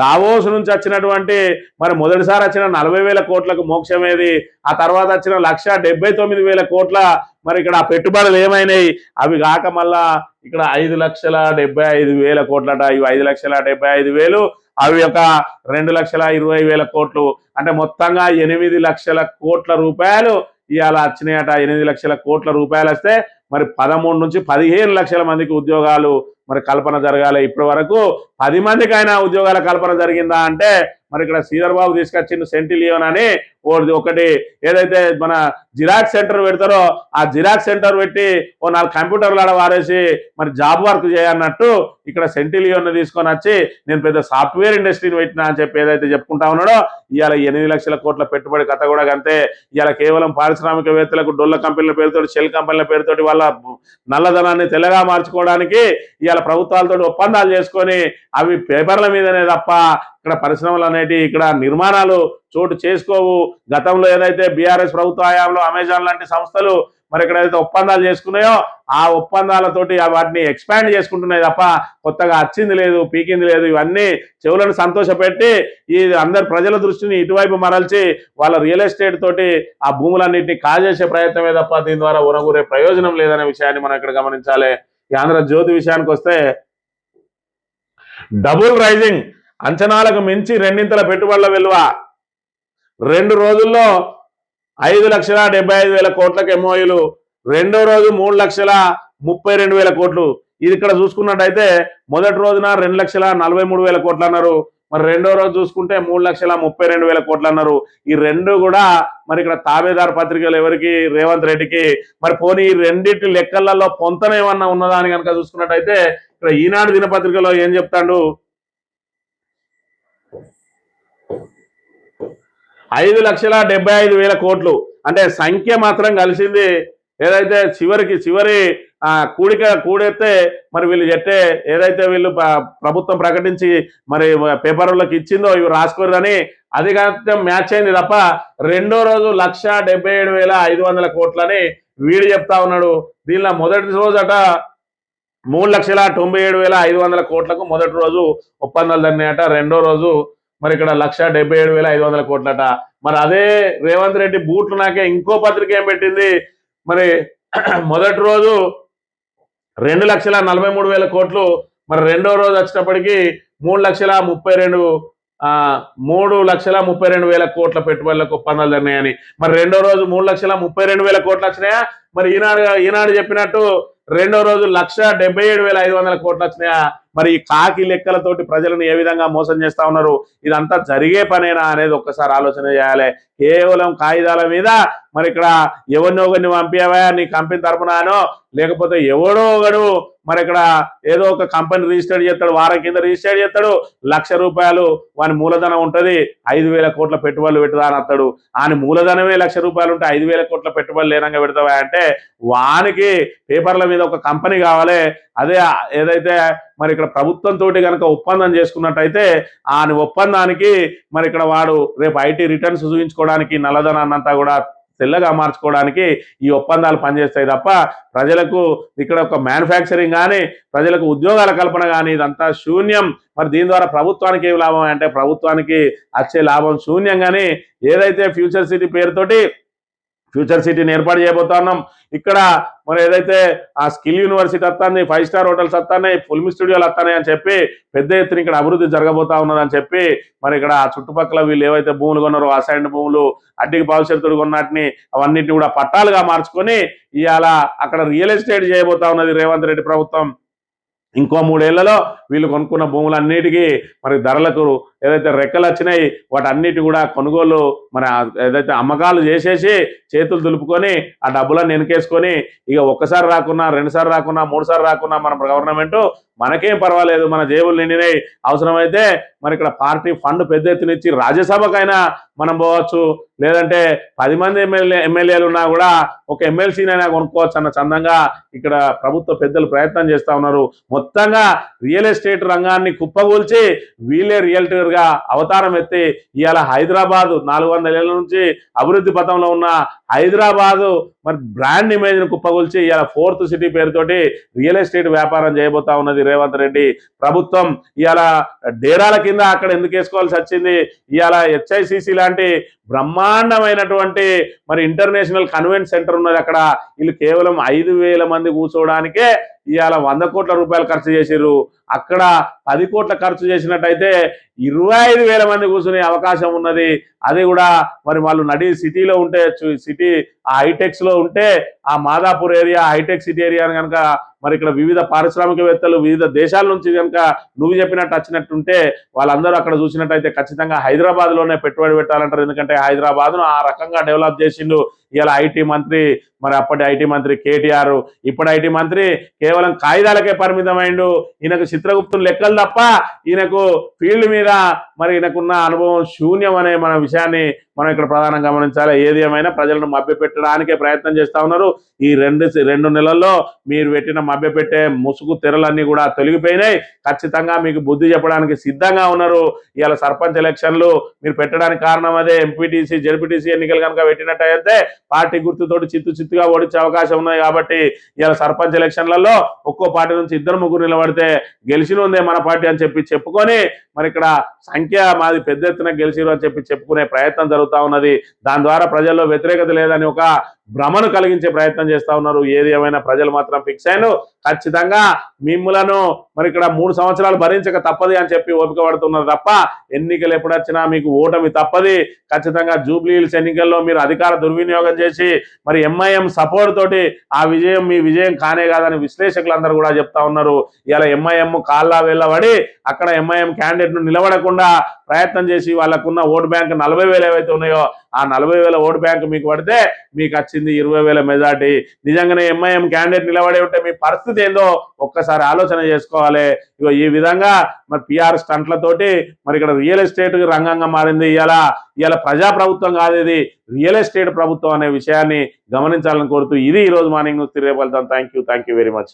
దావోస్ నుంచి వచ్చినటువంటి మరి మొదటిసారి వచ్చిన నలభై వేల కోట్లకు మోక్షమేది ఆ తర్వాత వచ్చిన లక్ష డెబ్బై తొమ్మిది వేల కోట్ల మరి ఇక్కడ ఆ పెట్టుబడులు ఏమైనాయి? అవి కాక మళ్ళా ఇక్కడ ఐదు లక్షల డెబ్బై ఐదు వేల కోట్లట. ఇవి ఐదు లక్షల డెబ్బై ఐదు వేలు. అవి ఒక రెండు లక్షల ఇరవై వేల కోట్లు. అంటే మొత్తంగా ఎనిమిది లక్షల కోట్ల రూపాయలు ఇవాళ వచ్చినాయట. ఎనిమిది లక్షల కోట్ల రూపాయలు వస్తే మరి పదమూడు నుంచి పదిహేను లక్షల మందికి ఉద్యోగాలు మరి కల్పన జరగాలి. ఇప్పటి వరకు పది మందికి అయినా ఉద్యోగాల కల్పన జరిగిందా అంటే మరి ఇక్కడ శ్రీధర్ బాబు తీసుకొచ్చిన సెంటిలియోన్ అని ఒకటి. ఏదైతే మన జిరాక్స్ సెంటర్ పెడతారో ఆ జిరాక్స్ సెంటర్ పెట్టి ఓ నాలుగు కంప్యూటర్లు ఆడ వారేసి మరి జాబ్ వర్క్ చేయన్నట్టు ఇక్కడ సెంటిలియోన్ తీసుకొని వచ్చి నేను పెద్ద సాఫ్ట్వేర్ ఇండస్ట్రీని పెట్టినా అని చెప్పి ఏదైతే చెప్పుకుంటా ఉన్నాడో ఇవాళ ఎనిమిది లక్షల కోట్ల పెట్టుబడి కథ కూడా అంతే ఇవాళ కేవలం పారిశ్రామికవేత్తలకు డొల్ల కంపెనీల పేరుతోటి షెల్ కంపెనీల పేరుతోటి వాళ్ళ నల్లధనాన్ని తెల్లగా మార్చుకోవడానికి ఇవాళ ప్రభుత్వాలతో ఒప్పందాలు చేసుకొని అవి పేపర్ల మీదనే తప్ప ఇక్కడ పరిశ్రమలు అనేటి ఇక్కడ నిర్మాణాలు చోటు చేసుకోవు. గతంలో ఏదైతే బీఆర్ఎస్ ప్రభుత్వ హయాంలో అమెజాన్ లాంటి సంస్థలు మరి ఇక్కడ ఏదైతే ఒప్పందాలు చేసుకున్నాయో ఆ ఒప్పందాలతోటి వాటిని ఎక్స్పాండ్ చేసుకుంటున్నాయి తప్ప కొత్తగా వచ్చింది లేదు పీకింది లేదు. ఇవన్నీ చెవులను సంతోషపెట్టి ఈ అందరు ప్రజల దృష్టిని ఇటువైపు మరల్చి వాళ్ళ రియల్ ఎస్టేట్ తోటి ఆ భూములన్నింటినీ కాజేసే ప్రయత్నమే తప్ప దీని ద్వారా ఉనగూరే ప్రయోజనం లేదనే విషయాన్ని మనం ఇక్కడ గమనించాలి. ఈ ఆంధ్ర జ్యోతి విషయానికి వస్తే డబుల్ రైజింగ్ అంచనాలకు మించి రెండింతల పెట్టుబడుల విలువ. రెండు రోజుల్లో ఐదు లక్షల డెబ్బై ఐదు వేల కోట్లకు ఎంఓయూలు రెండో రోజు మూడు లక్షల ముప్పై రెండు వేల కోట్లు. ఇది ఇక్కడ చూసుకున్నట్టయితే మొదటి రోజున రెండు లక్షల నలభై మూడు వేల కోట్లు అన్నారు. మరి రెండో రోజు చూసుకుంటే మూడు లక్షల ముప్పై రెండు వేల కోట్లు అన్నారు. ఈ రెండు కూడా మరి ఇక్కడ తాబేదారు పత్రికలు ఎవరికి? రేవంత్ రెడ్డికి. మరి పోనీ ఈ రెండింటి లెక్కలలో పొంతన ఏమన్నా ఉన్నదా అని కనుక చూసుకున్నట్టయితే ఇక్కడ ఈనాడు దినపత్రికలో ఏం చెప్తాడు? ఐదు లక్షల డెబ్బై ఐదు వేల కోట్లు. అంటే సంఖ్య మాత్రం కలిసింది. ఏదైతే చివరికి చివరి కూడిక కూడెత్తే మరి వీళ్ళు చెట్టే ఏదైతే వీళ్ళు ప్రభుత్వం ప్రకటించి మరి పేపర్లకు ఇచ్చిందో ఇవి రాసుకోరని అది కాక మ్యాచ్ అయింది తప్ప రెండో రోజు లక్ష డెబ్బై ఏడు వేల ఐదు వందల కోట్లని వీడు చెప్తా ఉన్నాడు. దీనిలో మొదటి రోజట మూడు లక్షల తొంభై ఏడు వేల ఐదు వందల కోట్లకు మొదటి రోజు ఒప్పందాలు దన్నాయట రెండో రోజు మరి ఇక్కడ లక్ష డెబ్బై ఏడు వేల ఐదు వందల కోట్లట. మరి అదే రేవంత్ రెడ్డి బూట్లు నాకే ఇంకో పత్రిక ఏం పెట్టింది? మరి మొదటి రోజు రెండు లక్షల నలభై మూడు వేల కోట్లు. మరి రెండో రోజు వచ్చేటప్పటికి మూడు లక్షల ముప్పై రెండు మూడు లక్షల ముప్పై రెండు వేల కోట్ల పెట్టుబడులకు ఒప్పందాలు జరిగినాయని. మరి రెండో రోజు మూడు లక్షల ముప్పై రెండు వేల కోట్లు వచ్చినాయా? మరి ఈనాడు ఈనాడు చెప్పినట్టు రెండో రోజు లక్ష డెబ్బై ఏడు వేల ఐదు వందల కోట్లు వచ్చినాయా? మరి ఈ కాకి లెక్కలతోటి ప్రజలను ఏ విధంగా మోసం చేస్తా ఉన్నారు? ఇదంతా జరిగే పనేనా అనేది ఒక్కసారి ఆలోచన చేయాలి. కేవలం కాగితాల మీద మరి ఇక్కడ ఎవరినో ఒకరిని పంపించావా నీ కంపెనీ తరపునానో? లేకపోతే ఎవడో ఒకడు మరి ఇక్కడ ఏదో ఒక కంపెనీ రిజిస్టర్ చేస్తాడు వారం కింద రిజిస్టర్ చేస్తాడు లక్ష రూపాయలు వాని మూలధనం ఉంటది ఐదు వేల కోట్ల పెట్టుబడులు పెట్టుదా అని అత్తాడు. ఆయన మూలధనమే లక్ష రూపాయలు ఉంటే ఐదు వేల కోట్ల పెట్టుబడులు లేనంగా పెడతావా అంటే వానికి పేపర్ల మీద ఒక కంపెనీ కావాలి. అదే ఏదైతే మరి ఇక్కడ ప్రభుత్వం తోటి కనుక ఒప్పందం చేసుకున్నట్టయితే ఆ ఒప్పందానికి మరి ఇక్కడ వాడు రేపు ఐటీ రిటర్న్స్ చూపించుకోవడానికి నల్లధనాన్నంతా కూడా తెల్లగా మార్చుకోవడానికి ఈ ఒప్పందాలు పనిచేస్తాయి తప్ప ప్రజలకు ఇక్కడ ఒక మ్యానుఫ్యాక్చరింగ్ కానీ ప్రజలకు ఉద్యోగాల కల్పన కానీ ఇదంతా శూన్యం. మరి దీని ద్వారా ప్రభుత్వానికి ఏం లాభం? అంటే ప్రభుత్వానికి వచ్చే లాభం శూన్యం కానీ ఏదైతే ఫ్యూచర్ సిటీ పేరుతోటి ఫ్యూచర్ సిటీని ఏర్పాటు చేయబోతా ఉన్నాం ఇక్కడ మరి ఏదైతే ఆ స్కిల్ యూనివర్సిటీ వస్తుంది ఫైవ్ స్టార్ హోటల్స్ వస్తున్నాయి ఫిల్మ్ స్టూడియోలు వస్తున్నాయి అని చెప్పి పెద్ద ఎత్తున ఇక్కడ అభివృద్ధి జరగబోతా ఉన్నదని చెప్పి మరి ఇక్కడ చుట్టుపక్కల వీళ్ళు ఏవైతే భూములు కొన్నారో అసైన్డ్ భూములు అడ్డికి భవిష్యత్తుడు కొన్నటిని అవన్నిటిని కూడా పట్టాలుగా మార్చుకొని ఇవాళ అక్కడ రియల్ ఎస్టేట్ చేయబోతా ఉన్నది రేవంత్ రెడ్డి ప్రభుత్వం. ఇంకో మూడేళ్ళలో వీళ్ళు కొనుక్కున్న భూములన్నిటికీ మరి ధరలకు ఏదైతే రెక్కలు వచ్చినాయి వాటన్నిటి కూడా కొనుగోలు మన ఏదైతే అమ్మకాలు చేసేసి చేతులు దులుపుకొని ఆ డబ్బులను వెనకేసుకొని ఇక ఒక్కసారి రాకున్నా రెండుసార్లు రాకున్నా మూడుసార్లు రాకున్నా మన గవర్నమెంట్ మనకేం పర్వాలేదు మన జేబులు నిండినాయి. అవసరమైతే మరి ఇక్కడ పార్టీ ఫండ్ పెద్ద ఎత్తున ఇచ్చి రాజ్యసభకైనా మనం పోవచ్చు. లేదంటే పది మంది ఎమ్మెల్యే ఎమ్మెల్యేలు ఉన్నా కూడా ఒక ఎమ్మెల్సీనైనా కొనుక్కోవచ్చు అన్న చందంగా ఇక్కడ ప్రభుత్వ పెద్దలు ప్రయత్నం చేస్తూ ఉన్నారు. మొత్తంగా రియల్ ఎస్టేట్ రంగాన్ని కుప్పగూల్చి వీళ్ళే రియల్టీ గా అవతారం ఎత్తి ఇవాళ హైదరాబాద్ నాలుగు వందల ఏళ్ళ నుంచి అభివృద్ధి పథంలో ఉన్న హైదరాబాదు మరి బ్రాండ్ ఇమేజ్ను కుప్పగొల్చి ఇవాళ ఫోర్త్ సిటీ పేరుతోటి రియల్ ఎస్టేట్ వ్యాపారం చేయబోతా ఉన్నది రేవంత్ రెడ్డి. ప్రభుత్వం ఇవాళ డేరాల కింద అక్కడ ఎందుకు వేసుకోవాల్సి వచ్చింది? ఇవాళ హెచ్ఐసిసి లాంటి బ్రహ్మాండమైనటువంటి మరి ఇంటర్నేషనల్ కన్వెంట్ సెంటర్ ఉన్నది అక్కడ. వీళ్ళు కేవలం ఐదు వేల మంది కూర్చోవడానికే ఇవాళ వంద కోట్ల రూపాయలు ఖర్చు చేసిర్రు. అక్కడ పది కోట్ల ఖర్చు చేసినట్టయితే ఇరవై ఐదు వేల మంది కూర్చునే అవకాశం ఉన్నది. అది కూడా మరి వాళ్ళు నడి సిటీలో ఉంటే సిటీ ఆ హైటెక్స్లో ఉంటే ఆ Madhapur area hitech city area కనుక మరి ఇక్కడ వివిధ పారిశ్రామికవేత్తలు వివిధ దేశాల నుంచి కనుక నువ్వు చెప్పినట్టు వచ్చినట్టుంటే వాళ్ళందరూ అక్కడ చూసినట్టయితే ఖచ్చితంగా హైదరాబాద్లోనే పెట్టుబడి పెట్టాలంటారు. ఎందుకంటే హైదరాబాద్ను ఆ రకంగా డెవలప్ చేసిండు ఇవాళ ఐటీ మంత్రి మరి అప్పటి ఐటీ మంత్రి కేటీఆర్ ఇప్పటి ఐటీ మంత్రి కేవలం కాగితాలకే పరిమితమైండు. ఈయనకు చిత్రగుప్తుని లెక్కలు తప్ప ఈయనకు ఫీల్డ్ మీద మరి ఈయనకున్న అనుభవం శూన్యం అనే మన విషయాన్ని మనం ఇక్కడ ప్రధానంగా గమనించాలి. ఏది ఏమైనా ప్రజలను మభ్యపెట్టడానికే ప్రయత్నం చేస్తూ ఉన్నారు. ఈ రెండు రెండు నెలల్లో మీరు పెట్టిన మభ్యపెట్టే ముసుగు తెరలన్నీ కూడా తొలగిపోయినాయి. ఖచ్చితంగా మీకు బుద్ధి చెప్పడానికి సిద్ధంగా ఉన్నారు. ఇవాళ సర్పంచ్ ఎలక్షన్లు మీరు పెట్టడానికి కారణం అదే. ఎంపీటీసీ జెడ్పీటీసీ ఎన్నికలు కనుక పెట్టినట్టయితే పార్టీ గుర్తుతోటి చిత్తు చిత్తుగా ఓడించే అవకాశం ఉన్నాయి కాబట్టి ఇవాళ సర్పంచ్ ఎలక్షన్లలో ఒక్కో పార్టీ నుంచి ఇద్దరు ముగ్గురు నిలబడితే గెలిచిన ఉందే మన పార్టీ అని చెప్పి చెప్పుకొని మరి ఇక్కడ సంఖ్య మాది పెద్ద ఎత్తున గెలిచిరు అని చెప్పి చెప్పుకునే ప్రయత్నం జరుగుతూ ఉన్నది. దాని ద్వారా ప్రజల్లో వ్యతిరేకత లేదని ఒక భ్రమను కలిగించే ప్రయత్నం చేస్తా ఉన్నారు. ఏది ఏమైనా ప్రజలు మాత్రం ఫిక్స్ అయిన ఖచ్చితంగా మిమ్ములను మరి ఇక్కడ మూడు సంవత్సరాలు భరించక తప్పది అని చెప్పి ఓపిక పడుతున్నారు తప్ప ఎన్నికలు ఎప్పుడొచ్చినా మీకు ఓటమి తప్పది. ఖచ్చితంగా జూబ్లీహిల్స్ ఎన్నికల్లో మీరు అధికార దుర్వినియోగం చేసి మరి ఎంఐఎం సపోర్ట్ తోటి ఆ విజయం మీ విజయం కానే కాదని విశ్లేషకులందరూ కూడా చెప్తా ఉన్నారు. ఇలా ఎంఐఎం కాళ్ళ వెళ్ళబడి అక్కడ ఎంఐఎం క్యాండిడేట్ను నిలబడకుండా ప్రయత్నం చేసి వాళ్ళకున్న ఓటు బ్యాంక్ నలభై వేలు ఏవైతే ఉన్నాయో ఆ నలభై వేల ఓటు బ్యాంక్ మీకు పడితే మీకు వచ్చింది ఇరవై వేల మెజార్టీ. నిజంగానే ఎంఐఎం క్యాండిడేట్ నిలబడి ఉంటే మీ పరిస్థితి ఏందో ఒక్కసారి ఆలోచన చేసుకోవాలి. ఇగో ఈ విధంగా మరి పిఆర్ స్టంట్లతోటి మరి ఇక్కడ రియల్ ఎస్టేట్ రంగంగా మారింది. ఇవాళ ఇవాళ ప్రజా ప్రభుత్వం కాదు ఇది. రియల్ ఎస్టేట్ ప్రభుత్వం అనే విషయాన్ని గమనించాలని కోరుతూ ఇది ఈ రోజు మార్నింగ్ న్యూస్ తిరిగే వెళ్తాం thank you thank you very much.